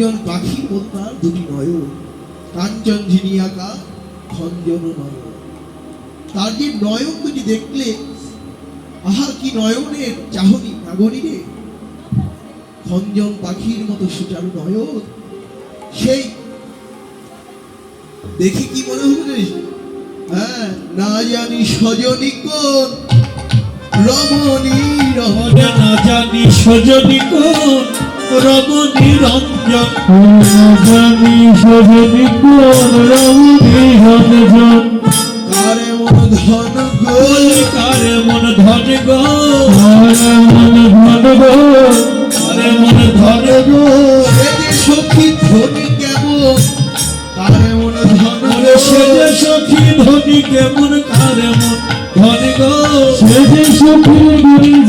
খঞ্জন পাখির মতার দুটি নয়ন কাঞ্চন ঝিনিয়াকা খঞ্জন নয়ন তার যে নয়ন দুটি দেখলে আহা কি নয়নের চাহনি নাগরী রে? খঞ্জন পাখির মতো সুচারু নয়ন। সেই দেখি কি মনে জানিস? হ্যাঁ না জানি সজনী কোন, রমণী রমণী না জানি সজনী কোন রমণী রঞ্জন জানি সজনী কোন রমণী রঞ্জন কারে মন ধন কারে মন ধরে গো। আর মন ধন গো। কারে মন গো। সখী ধনী কেমন কারে মন ধন গো। সখী ধনী কেমন কারে মন ধরে গো। সে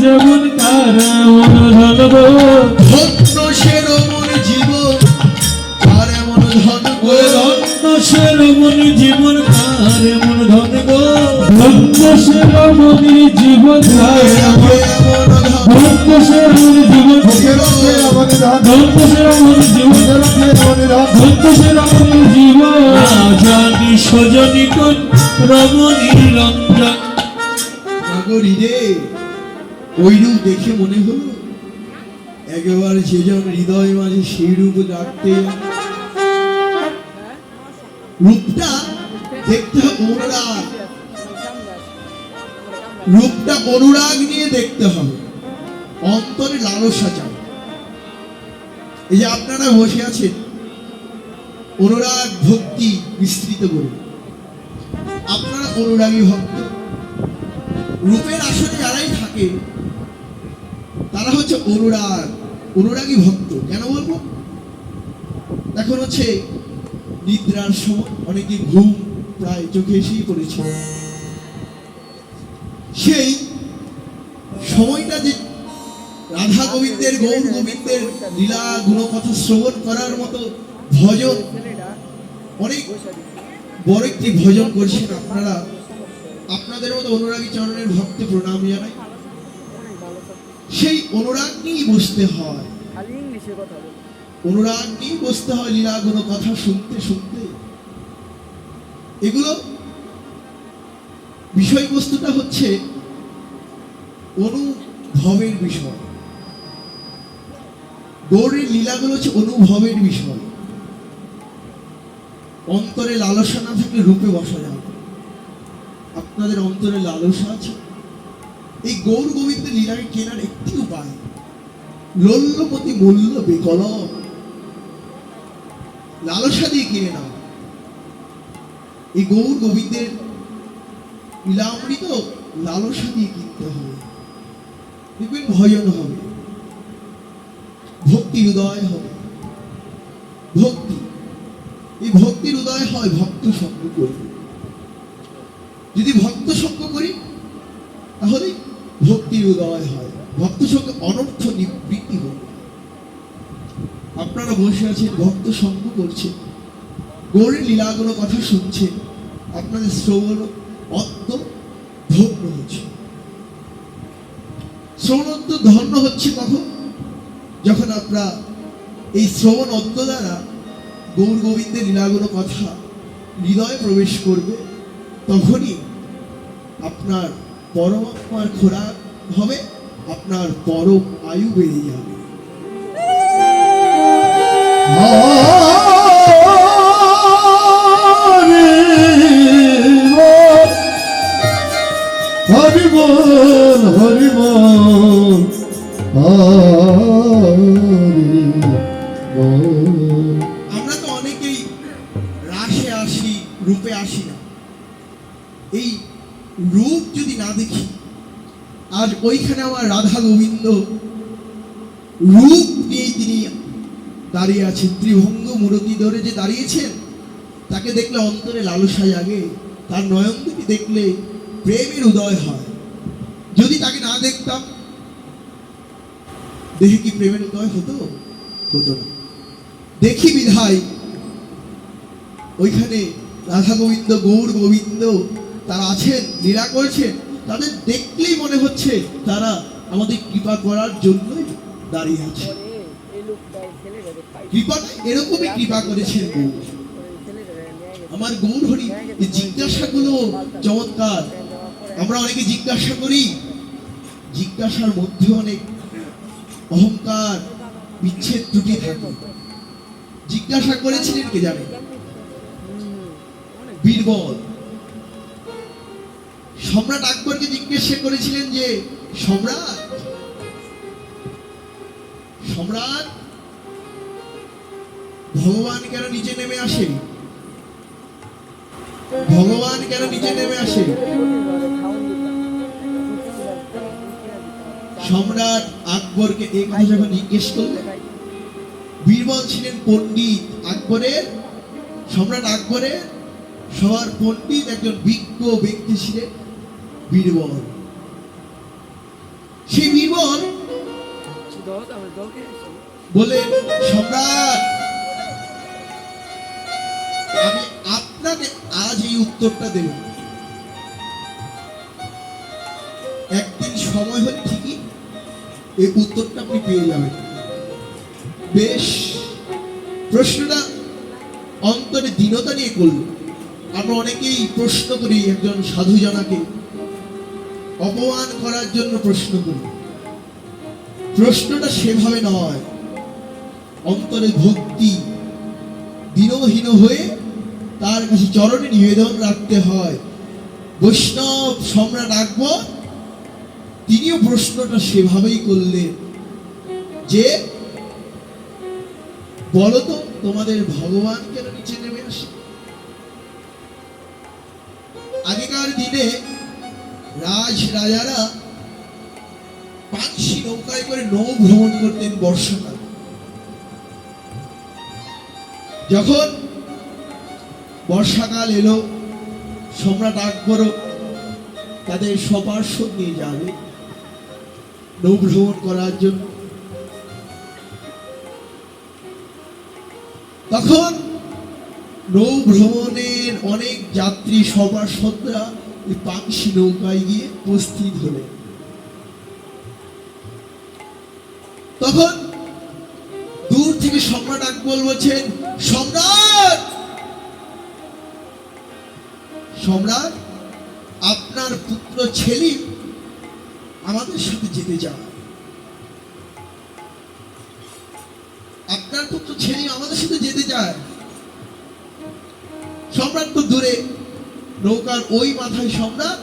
যেমন মন কোন রমণী রঞ্জন নাগরী রে ওই রূপ দেখে মনে হলো, একেবারে সেজন হৃদয় মাঝে সেই রূপ রাখতে রূপটা দেখতে অনুরাগ। রূপটা অনুরাগ নিয়ে দেখতে হবে। অন্তরে লালসা চাও। এই যে আপনারা বসে আছেন, অনুরাগ ভক্তি বিস্তৃত করে। আপনারা অনুরাগী ভক্ত রূপের আসনে যারাই থাকে, তারা হচ্ছে অনুরাগ, অনুরাগী ভক্ত। কেন বলব? এখন হচ্ছে নিদ্রার সময় অনেকে ঘুম প্রায় চোখে এসেই পড়েছে। সেই সময়টা যে রাধা গোবিন্দের, গৌর গোবিন্দের লীলা, গুণকথা শ্রবণ করার মতো ভজন অনেক বড় একটি ভজন করছেন আপনারা আপনাদের মতো অনুরাগী চরণের ভক্তে প্রণাম জানাই। সেই অনুরাগ নিয়েই বসতে হয়। অনুরাগ নিয়েই বসতে হয় লীলা, কোনো কথা শুনতে শুনতে। এগুলো বিষয়বস্তুটা হচ্ছে অনুভবের বিষয়। গৌরের লীলাগুলো হচ্ছে অনুভবের বিষয়। অন্তরে লালসা না থাকলে রূপে বসা যাবে আপনাদের অন্তরে লালসা আছে? এই গৌর গোবিন্দের লীলাকে কেনার একটি উপায়। লোল্যপতি মূল্য বিকলম লালসা দিয়ে কিনে নাও। এই গৌর গোবিন্দের লীলামৃত লালসা দিয়ে কিনতে হবে। দেখবেন ভজন হবে। ভক্তি হৃদয় হবে ভক্তি এই উদয় হয় ভক্ত সঙ্গ করি। যদি ভক্ত সঙ্গ করি, তাহলে ভক্তির উদয় হয়। ভক্ত সঙ্গে অনর্থ নিবৃত্তি হবে আপনারা বসে আছেন, ভক্ত সঙ্গ করছেন। গৌরের লীলাগুলো কথা শুনছেন। আপনাদের শ্রবণ অত্য ধন্য হচ্ছে। শ্রবণত্ব ধন্য হচ্ছে কখন? যখন আপনারা এই শ্রবণ অত্য দ্বারা গৌর গোবিন্দের লীলাগুলো কথা হৃদয়ে প্রবেশ করবে, তখনই আপনার পরমাত্মার খোরা হবে, আপনার পরম আয়ু বেড়ে যাবে। ওইখানে আমার রাধা গোবিন্দ রূপ নিয়েই তিনি দাঁড়িয়ে আছেন। ত্রিভঙ্গ মূরতি ধরে যে দাঁড়িয়েছেন, তাকে দেখলে অন্তরে লালসা জাগে, তার নয়ন দুটি দেখলে প্রেমের উদয় হয়। যদি তাকে না দেখতাম দেখে কি প্রেমের উদয় হতো? হতো না। দেখি বিধায়, ওইখানে রাধা গোবিন্দ, গৌর গোবিন্দ, তারা আছেন, লীলা করছেন। তাদের দেখলেই মনে হচ্ছে তারা আমাদের কৃপা করার জন্যই দাঁড়িয়ে আছে। কৃপাটা এরকমই কৃপা করেছেন গৌর। আমার গৌর হরি জিজ্ঞাসাগুলো চমৎকার। আমরা অনেকে জিজ্ঞাসা করি জিজ্ঞাসার মধ্যে অনেক অহংকার বিচ্ছেদ ত্রুটি থাকে। জিজ্ঞাসা করেছিলেন কে জানে? বীরবল। সম্রাট আকবরকে জিজ্ঞাসা করেছিলেন যে, সম্রাট সম্রাট, ভগবান কেন নিচে নেমে আসে? ভগবান কেন নিচে নেমে আসে? সম্রাট আকবরকে এই কথা যখন জিজ্ঞেস করলেন, বীরবল ছিলেন পণ্ডিত আকবরের, সম্রাট আকবরের সবার পণ্ডিত একজন বিজ্ঞ ব্যক্তি ছিলেন। বীরবল সেই বীরবল বলে, সম্রাট, আমি আপনাকে আজ এই উত্তরটা দেব। একদিন সময় হলে ঠিকই এই উত্তরটা আপনি পেয়ে যাবেন। বেশ, প্রশ্নটা অন্তরে দীনতা নিয়ে করল। আমরা অনেকেই প্রশ্ন করি একজন সাধু জনাকে অপমান করার জন্য প্রশ্ন করি। প্রশ্নটা সেভাবে নয়। অন্তরে ভক্তি দীনহীন হয়ে তার কাছে চরণে নিবেদন রাখতে হয়। বৈষ্ণব সম্রাট আকবর, তিনিও প্রশ্নটা সেভাবেই করলেন যে, বলো তো তোমাদের ভগবান কেন নিচে নেমে আসে। আগেকার দিনে রাজ রাজারা পাংশি নৌকায় করে নৌ ভ্রমণ করতেন বর্ষাকাল। যখন বর্ষাকাল এলো, সম্রাট আকবরও তাদের সপার্শ্ব নিয়ে যাবে নৌ ভ্রমণ করার জন্য। তখন নৌ ভ্রমণের অনেক যাত্রী সপার্শ্বদরা পাংশি নৌকায় গিয়ে উপস্থিত হলেন। তখন দূর থেকে সম্রাট আকবর বলছেন, সম্রাট! সম্রাট, আপনার পুত্র ছেলি আমাদের সাথে যেতে চায় আপনার পুত্র ছেলে আমাদের সাথে যেতে চায়। সম্রাট তো দূরে নৌকার ওই মাথায় সম্রাট,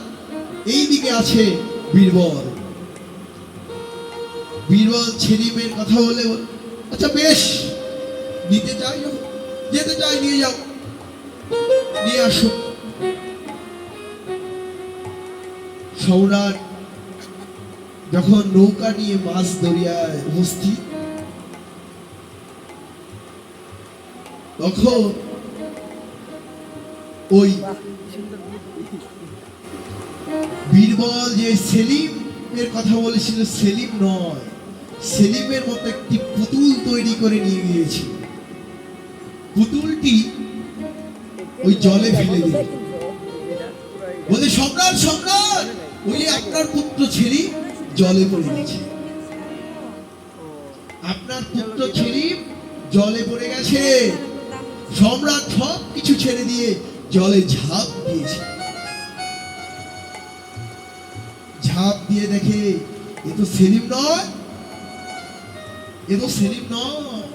এই দিকে আছে বীরবল। বীরবল ছেলিমের কথা বলে আচ্ছা বেশ, নিতে চাই যেতে চাই, নিয়ে যাও, নিয়ে আসো। সম্রাট যখন নৌকা নিয়ে মাছ দরিয়ায় উপস্থিত, তখন ওই বীরবল যে সেলিমের কথা বলেছিল, সেলিম নয়, সেলিমের মতো একটি পুতুল তৈরি করে নিয়ে গিয়েছিল পুতুলটি ওই জলে ফেলে দিল। বলে সম্রাট সম্রাট! ওই আপনার পুত্র ছেলে জলে পড়ে গেছে। আপনার পুত্র ছেলে জলে পড়ে গেছে। সম্রাট সব কিছু ছেড়ে দিয়ে জলে ঝাঁপ দিয়েছে। ঝাঁপ দিয়ে দেখে, এ তো সেলিম নয়। এ তো সেলিম নয়।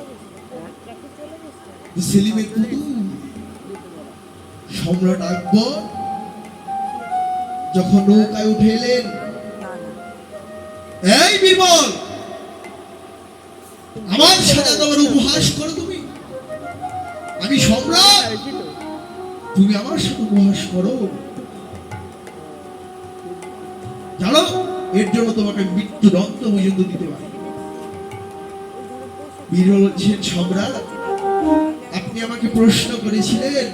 সেলিমের পুতুল। সম্রাট আকবর যখন নৌকায় উঠে এলেন, এই বিমল, আমার সাথে তোমার উপহাস করো তুমি। আমি সম্রাট। তুমি আমার সাথে উপহাস করো। জানো, এর জন্য তোমাকে মৃত্যুদণ্ড পর্যন্ত দিতে পারি। বীরবল বলছেন সম্রাট। আপনি আমাকে প্রশ্ন করেছিলেন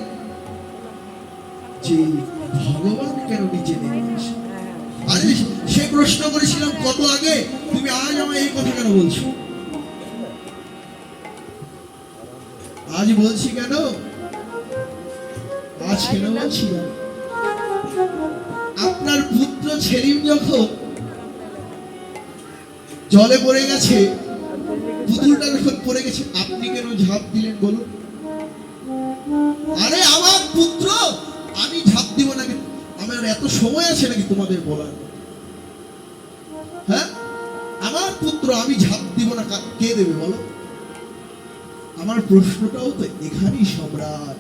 যে ভগবান কেন নিচে নেমে আরে সে প্রশ্ন করেছিলাম কত আগে? তুমি আজ আমায় এই কথা কেন বলছো? আজ বলছি কেন? কেন বলছি আপনার পুত্র সেলিম যখন জলে পড়ে গেছে পুতুলটা যখন পড়ে গেছে, আপনি কেন ঝাঁপ দিলেন বলুন? আরে আমার পুত্র, আমি ঝাঁপ দিব না আমার এত সময় আছে নাকি তোমাদের বলার? হ্যাঁ? আমার পুত্র, আমি ঝাঁপ দিব না কে দেবে বলো? আমার প্রশ্নটাও তো এখানেই সম্রাট।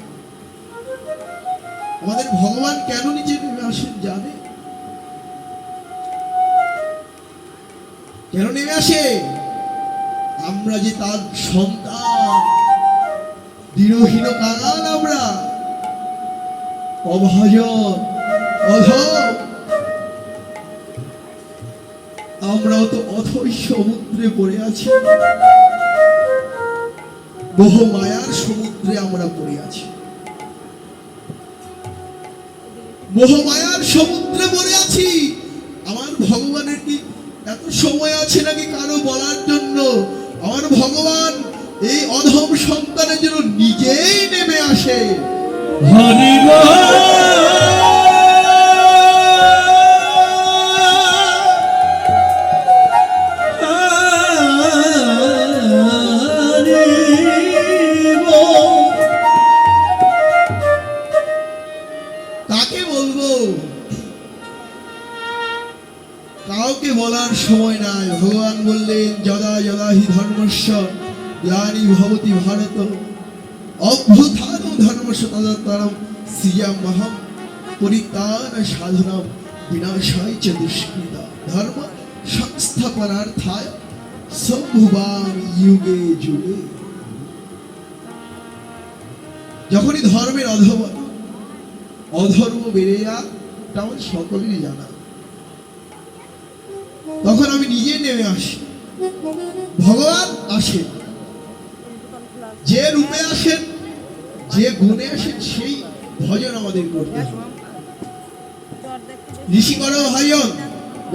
আমাদের ভগবান কেন নিচে নেমে আসেন জানে? কেন নেমে আসে? আমরা যে তার সন্তান, দৃঢ়হীন কাল আমরা। অভাজন, অধম। আমরাও তো অথই সমুদ্রে পড়ে আছি। বহু মায়ার সমুদ্রে আমরা পড়ে আছি। মোহ মায়ার সমুদ্রে পড়ে আছি। আমার ভগবানের কি এত সময় আছে নাকি কারও বলার জন্য? আমার ভগবান এই অধম সন্তানের জন্য নিজেই নেমে আসে। হরি হি ধর্মস্ব গ্লানি ভবতি ভারত অভ্যুত্থান ধর্মস্ব তদত্তরম শ্রিয়াম মহম পরিত্রাণ সাধনম বিনাশায় চ দুষ্কৃতা ধর্ম সংস্থাপনার্থায় সম্ভুবাম যুগে যুগে যখনই ধর্মের অধবন অধর্ম বেড়ে যাক তা আমাদের সকলেরই জানা। তখন আমি নিজে নেমে আসি। ভগবান আসেন যে রূপে আসেন, যে গুণে আসেন, সেই ভজন আমাদের করতে হবে ঋষি কর ভাইয়ন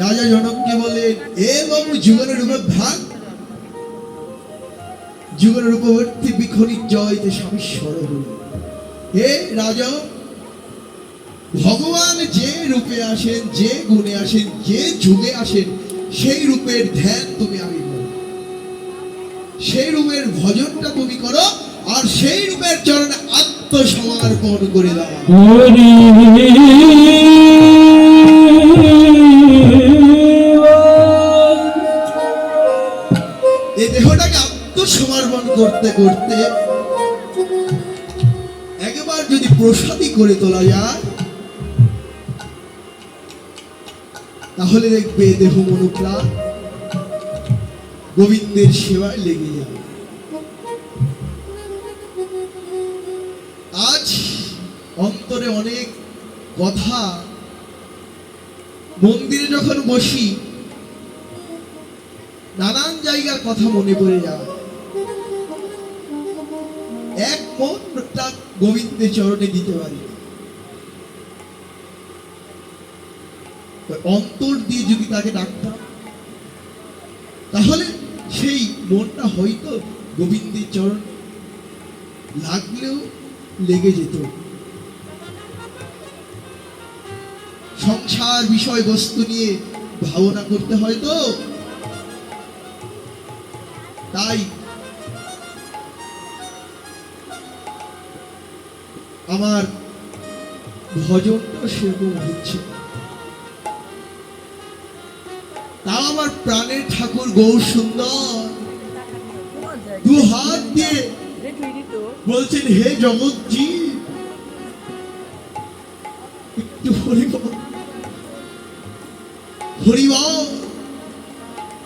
রাজা জনককে বললেন এবং যুগনের রূপ ভাগ। যুগনের রূপবর্তী বিখনি জয়তে স্বামীশ্বর হল হে রাজা, ভগবান যে রূপে আসেন, যে গুণে আসেন, যে যুগে আসেন সেই রূপের ধ্যান তুমি আমি করো সেই রূপের ভজনটা তুমি করো আর সেই রূপের চরণে আত্মসমর্পণ করে দাও। এই দেহটাকে আত্মসমর্পণ করতে করতে একবার যদি প্রসাদী করে তোলা যায় তাহলে দেখবে দেহ মনোপ্রাণ গোবিন্দের সেবায় লেগে যাবে আজ অন্তরে অনেক কথা। মন্দিরে যখন বসি, নানান জায়গার কথা মনে পড়ে যায়। এক মনটা গোবিন্দের চরণে দিতে পারি না। ওই অন্তর দিয়ে যদি তাকে ডাকতাম, তাহলে সেই মনটা হয়তো গোবিন্দের চরণ লাগলেও লেগে যেত। সংসার বিষয়বস্তু নিয়ে ভাবনা করতে হয় তো তাই আমার ভজনটা সেরকম হচ্ছে আমার প্রাণের ঠাকুর গৌর সুন্দর। দু হাত দিয়ে বলছেন, হে জগৎজি, একটু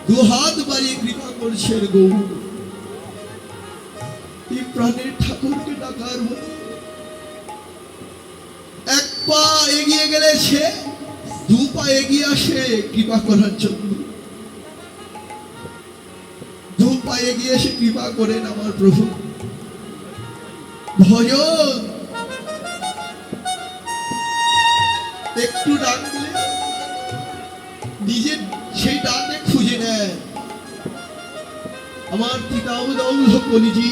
দু হাত বাড়িয়ে কৃপা করছেন গৌর। এই প্রাণের ঠাকুরকে ডাকার এক পা এগিয়ে গেলে সে আসে কৃপা করার জন্য। দু পা এগিয়ে এসে কৃপা করেন আমার প্রভু। ভজন। একটু ডাকলে নিজের সেই ডাকে খুঁজে নেয়। আমার পিতাও দৌধ কলিজি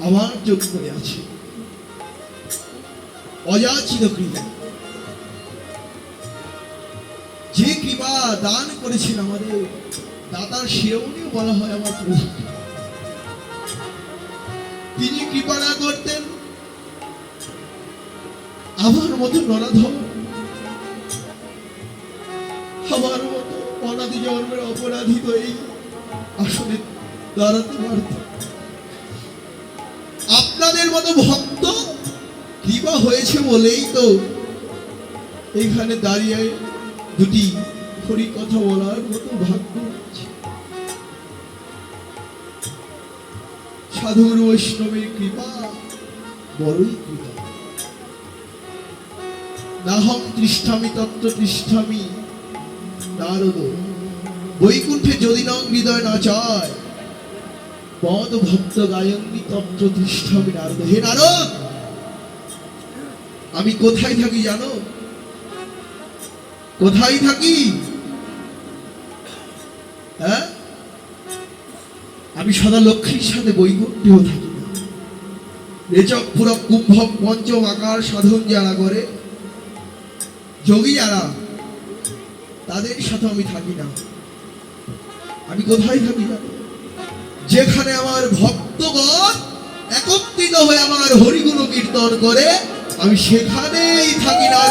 আমার জন্য আছে। অযাচিত কৃপা। কৃপা দান করেছেন আমাদের দাতার শিরোমণিও বলা হয় আমার প্রভু। তিনি কৃপা না করতেন, আমার মতো নরাধম আমার মতো অনাদি জন্মের অপরাধী তো এই আসলে দাঁড়াতে পারত। আপনাদের মতো ভক্ত কৃপা হয়েছে বলেই তো এইখানে দাঁড়িয়ে দুটি হরি কথা বলার মতো ভাগ্য সাধুর বৈষ্ণবের কৃপা, বড়ই কৃপা। নাহম তৃষ্ঠামি, তত্ত্ব তৃষ্ঠামি, নারদ। বৈকুণ্ঠে যদি নং হৃদয় না চায়, পদ ভক্ত গায়ন্নি তত্ত্ব তৃষ্ঠামি, নারদ। হে নারদ, আমি কোথায় থাকি জানো? কোথায় থাকি? হ্যাঁ? আমি সদা লক্ষ্মীর সাথে বৈকুণ্ঠেও থাকি না। রেচক পুরক কুম্ভক পঞ্চম আকার সাধন যারা করে, যোগী যারা, তাদের সাথে আমি থাকি না। আমি কোথায় থাকি না? যেখানে আমার ভক্তগণ একত্রিত হয়ে আমার হরিগুণ কীর্তন করে, আমি সেখানেই থাকি না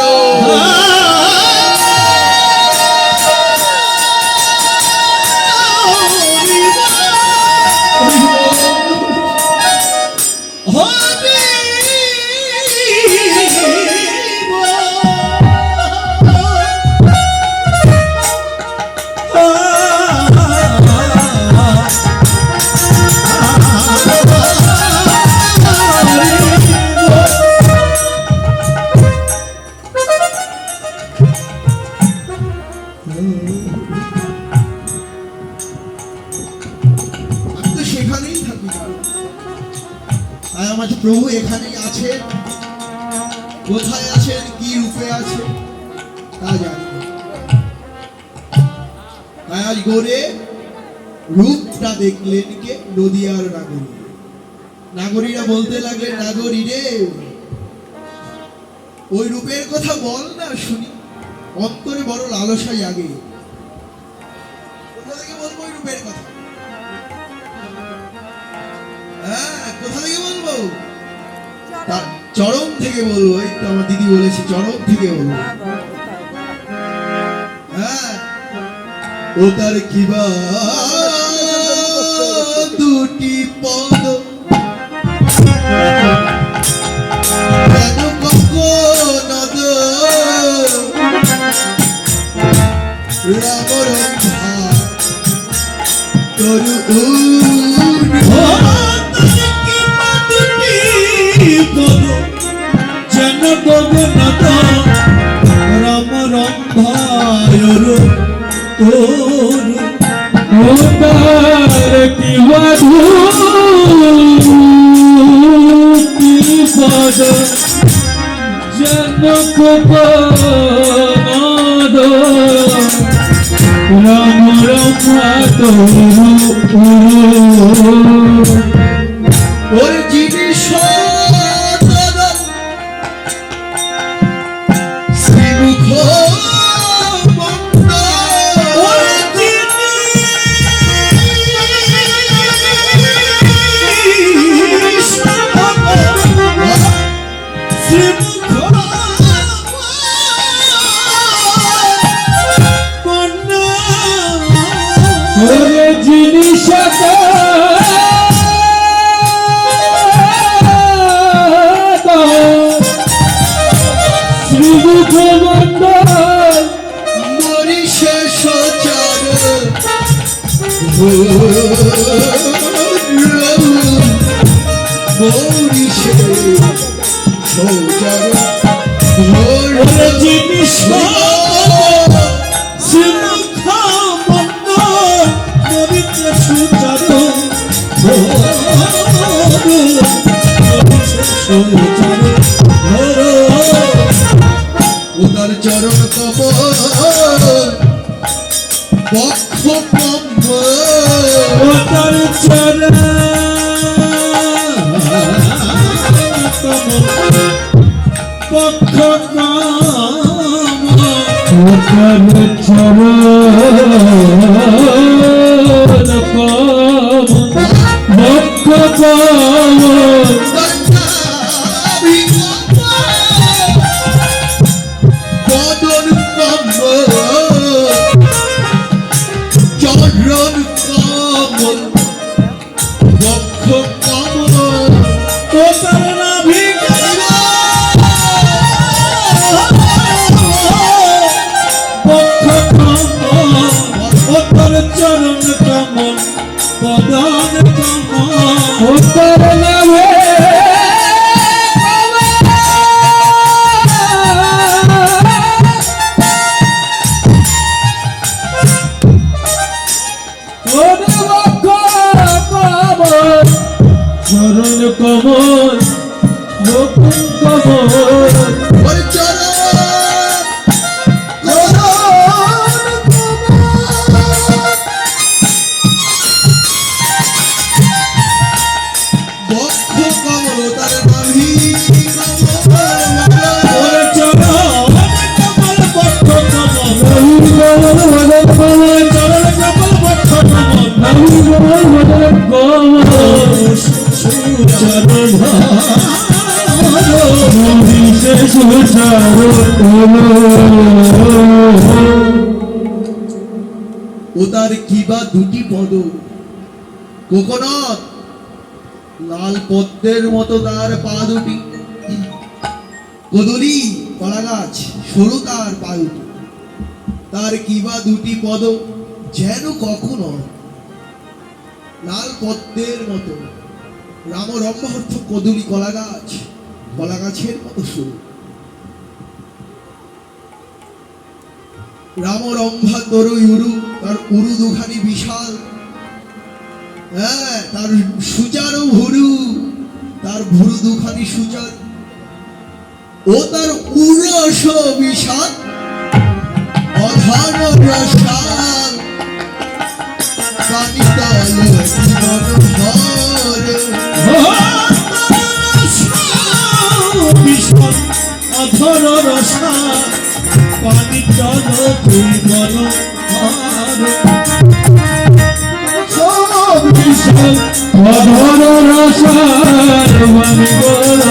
প্রভু এখানেই আছে। কোথায় আছেন, কি রূপে আছে, তা জানি তাই আজ গোরে, রূপটা দেখলেন কে? নদিয়ার নাগরী। নাগরীরা বলতে লাগলেন, নাগরী রে, ওই রূপের কথা বল না শুনি। অন্তরে বড় লালসাই আগে। তার চরম থেকে বলব, এই তো আমার দিদি বলেছে, চরম থেকে বলব। হ্যাঁ ও তার কিবা দুটি পদ বক্ষ ওতার চরণ পক্ষ কাম চরণ como লাল পদ্মের মতো তার পা দুটি। কদলি কলা গাছ সরু তার পা দুটি। তার কিবা দুটি পদ, যেন কখনো লাল পদ্মের মতো। রামরম্য অর্থ কদলি কলা গাছ কলা গাছের মতো সরু। রাম রম্ভা তরু ইউরু, তার উরু দুখানি বিশাল। হ্যাঁ তার সুজারো ভুরু, তার ভুরু দুখানি সুচার ও তার উরস বিষাদ অধার রসাল কানিতাল মনোহর বিষাদ অধর রসাল পানি জল তুই মনোহর মধুর রসার মনি বড়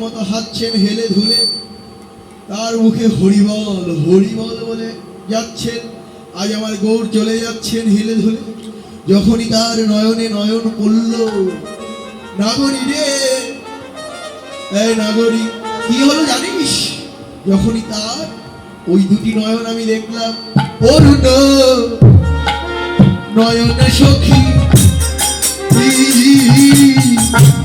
মতো হাঁটছেন হেলে ধুলে। তার মুখে হরিবল হরিবল বলে যাচ্ছেন। আজ আমার গৌর চলে যাচ্ছেন হেলে ধুলে। যখনই তার নয়নে নয়ন পড়ল নাগরী রে! নাগরী কি হলো জানিস? যখনই তার ওই দুটি নয়ন আমি দেখলাম, অরুণ, নয়ন সখী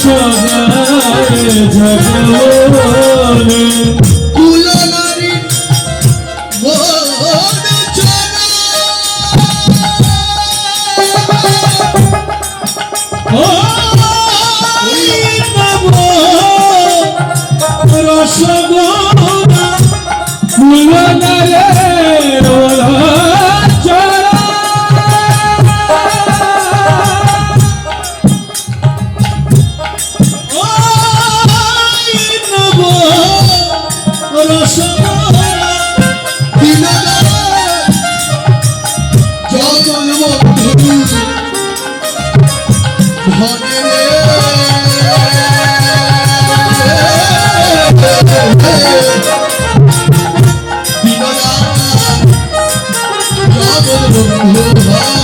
সদায় ঝগড়া Mother of